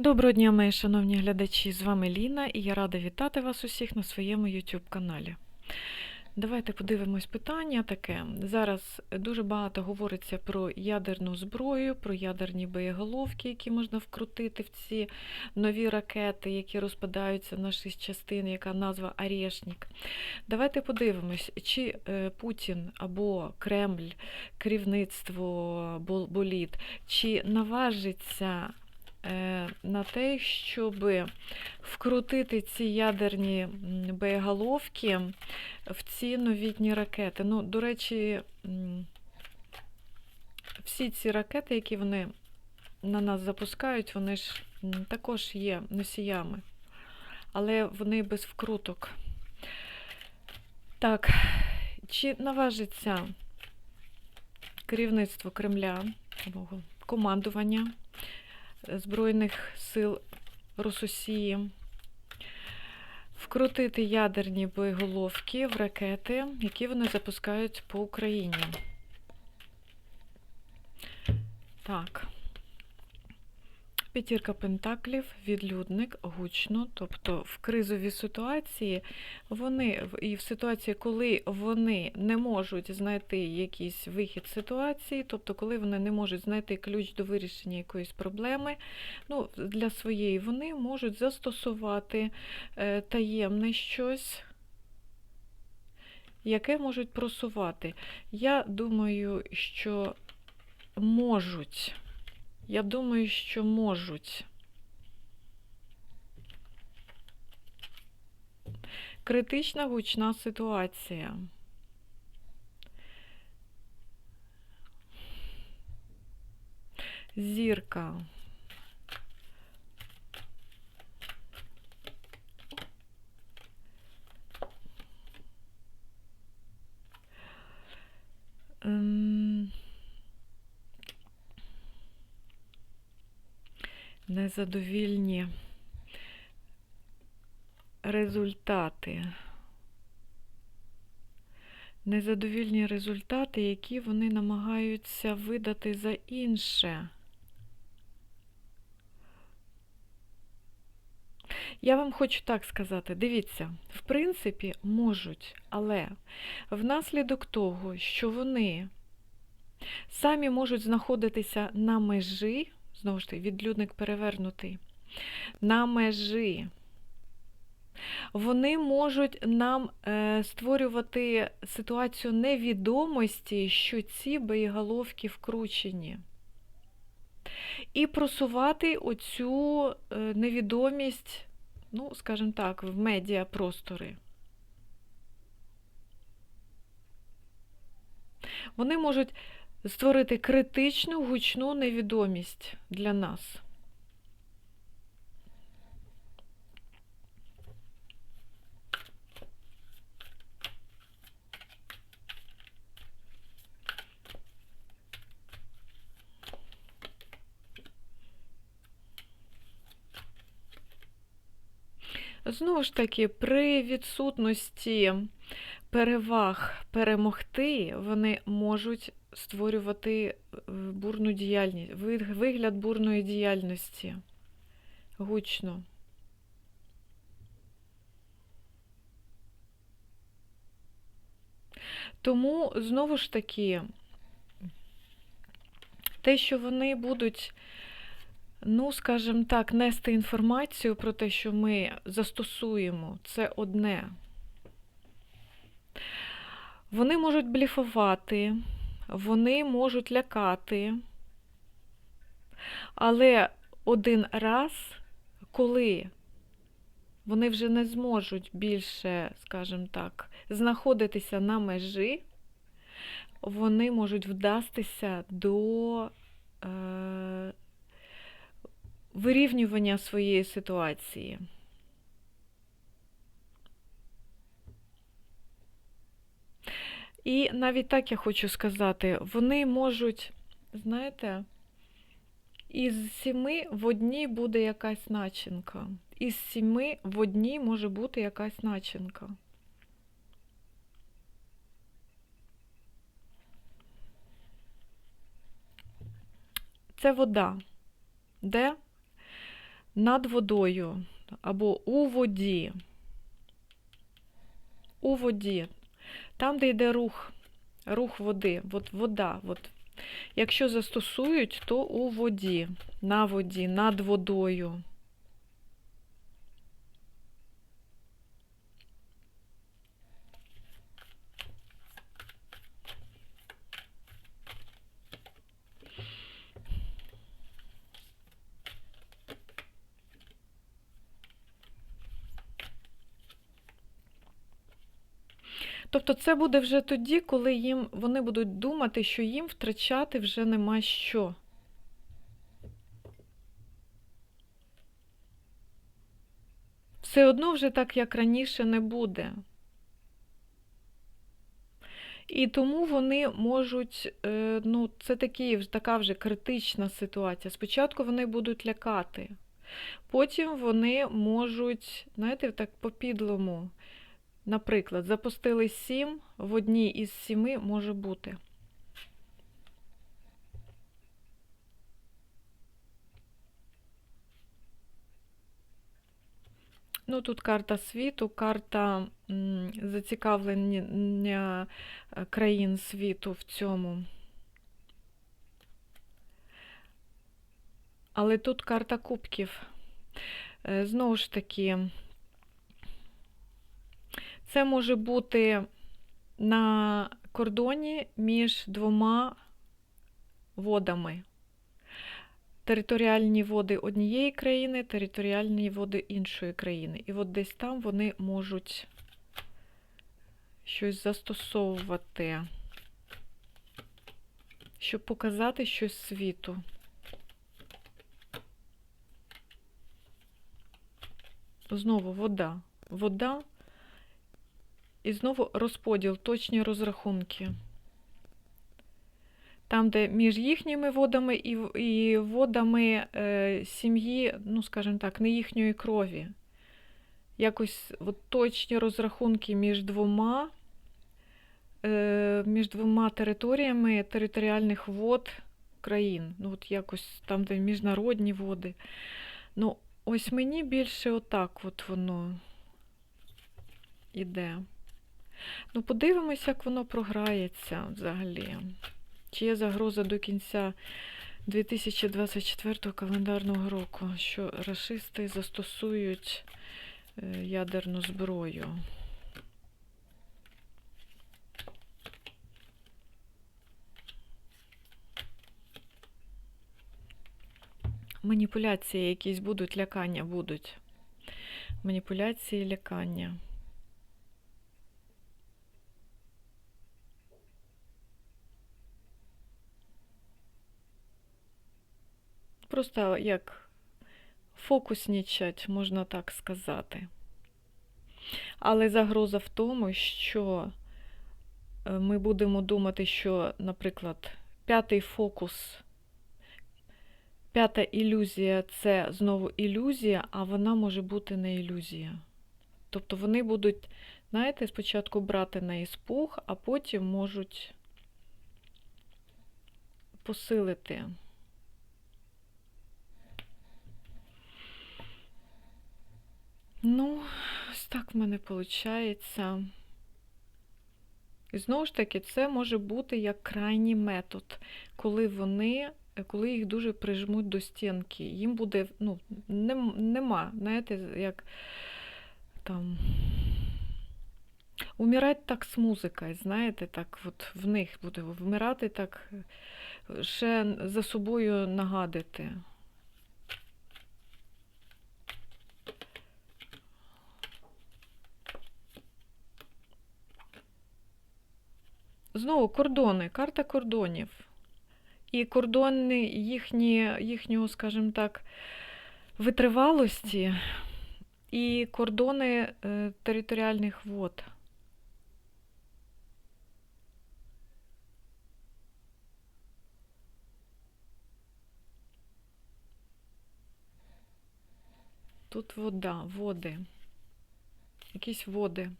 Доброго дня, мої шановні глядачі! З вами Ліна і я рада вітати вас усіх на своєму YouTube каналі. Давайте подивимось питання таке. Зараз дуже багато говориться про ядерну зброю, про ядерні боєголовки, які можна вкрутити в ці нові ракети, які розпадаються на шість частин, яка назва Орешник. Давайте подивимось, чи е, Путін або Кремль, керівництво боліт, чи наважиться на те, щоб вкрутити ці ядерні боєголовки в ці новітні ракети. Ну, до речі, всі ці ракети, які вони на нас запускають, вони ж також є носіями, але вони без вкруток. Так, чи наважиться керівництво Кремля, командування Збройних сил Рососії вкрутити ядерні боєголовки в ракети, які вони запускають по Україні. Так. П'ятірка пентаклів, відлюдник, гучно, тобто в кризовій ситуації вони і в ситуації, коли вони не можуть знайти якийсь вихід ситуації, тобто коли вони не можуть знайти ключ до вирішення якоїсь проблеми, ну, для своєї вони можуть застосувати е, таємне щось, яке можуть просувати. Я думаю, що можуть. Я думаю, що можуть. Критична гучна ситуація. Зірка. Незадовільні результати. Незадовільні результати, які вони намагаються видати за інше. Я вам хочу так сказати, дивіться, в принципі, можуть, але внаслідок того, що вони самі можуть знаходитися на межі, знову ж таки, відлюдник перевернутий, на межі. Вони можуть нам е, створювати ситуацію невідомості, що ці боєголовки вкручені. І просувати оцю е, невідомість, ну, скажімо так, в медіапростори. Вони можуть створити критичну гучну невідомість для нас. Знову ж таки, при відсутності переваг перемогти, вони можуть створювати е, бурну діяльність, вигляд бурної діяльності. Гучно. Тому, знову ж таки, те, що вони будуть, ну, скажімо так, нести інформацію про те, що ми застосуємо, це одне. Вони можуть бліфувати, вони можуть лякати, але один раз, коли вони вже не зможуть більше, скажімо так, знаходитися на межі, вони можуть вдастися до е, вирівнювання своєї ситуації. І навіть так я хочу сказати, вони можуть, знаєте, із сіми в одній буде якась начинка. Із сіми в одній може бути якась начинка. Це вода, де над водою або у воді. У воді. Там, де йде рух, рух води, от вода. От. Якщо застосують, то у воді, на воді, над водою. Тобто це буде вже тоді, коли їм вони будуть думати, що їм втрачати вже нема що. Все одно вже так, як раніше, не буде. І тому вони можуть, е, ну, це такі, така вже критична ситуація. Спочатку вони будуть лякати, потім вони можуть, знаєте, так по-підлому. Наприклад, запустили сім, в одній із сіми може бути. Ну, тут карта світу, карта зацікавлення е, країн світу в цьому. Але тут карта кубків. Е, Знову ж таки, це може бути на кордоні між двома водами. Територіальні води однієї країни, територіальні води іншої країни. І от десь там вони можуть щось застосовувати, щоб показати щось світу. Знову вода. Вода і знову розподіл, точні розрахунки. Там, де між їхніми водами і і водами е, сім'ї, ну, скажімо так, не їхньої крові. Якось от, точні розрахунки між двома, е, між двома територіями територіальних вод країн. Ну, от якось там, де міжнародні води. Ну, ось мені більше отак от воно іде. Ну, подивимось, як воно програється взагалі. Чи є загроза до кінця 2024 календарного року, що расисти застосують е, ядерну зброю? Маніпуляції якісь будуть, лякання будуть. Маніпуляції, лякання. Просто як фокуснічать, можна так сказати. Але загроза в тому, що е, ми будемо думати, що, наприклад, п'ятий фокус, п'ята ілюзія це знову ілюзія, а вона може бути не ілюзія. Тобто вони будуть, знаєте, спочатку брати на іспух, а потім можуть посилити. Ну, ось так в мене виходить. І знову ж таки, це може бути як крайній метод, коли вони, коли їх дуже прижмуть до стінки. Їм буде, ну, нема, знаєте, як там. Умирати так з музикою, знаєте, так от в них буде вмирати так, ще за собою нагадити. Знову кордони, карта кордонів. І кордони їхні, їхнього, скажімо так, витривалості і кордони е, територіальних вод. Тут вода, води, якісь води.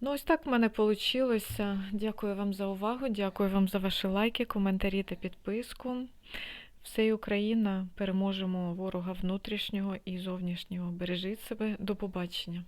Ну, ось так в мене вийшло. Дякую вам за увагу, дякую вам за ваші лайки, коментарі та підписку. Все Україна, переможемо ворога внутрішнього і зовнішнього. Бережіть себе. До побачення.